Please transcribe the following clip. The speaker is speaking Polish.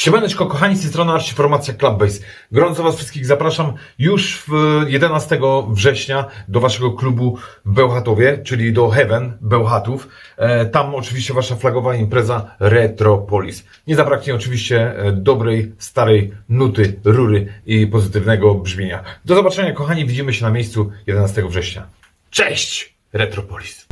Siemaneczko, kochani, z tej strony Arci Formacja Clubbase. Gorąco Was wszystkich zapraszam już w e, 11 września do Waszego klubu w Bełchatowie, czyli do Heaven Bełchatów. E, tam oczywiście Wasza flagowa impreza Retropolis. Nie zabraknie oczywiście e, dobrej, starej nuty, rury i pozytywnego brzmienia. Do zobaczenia, kochani, widzimy się na miejscu 11 września. Cześć! Retropolis.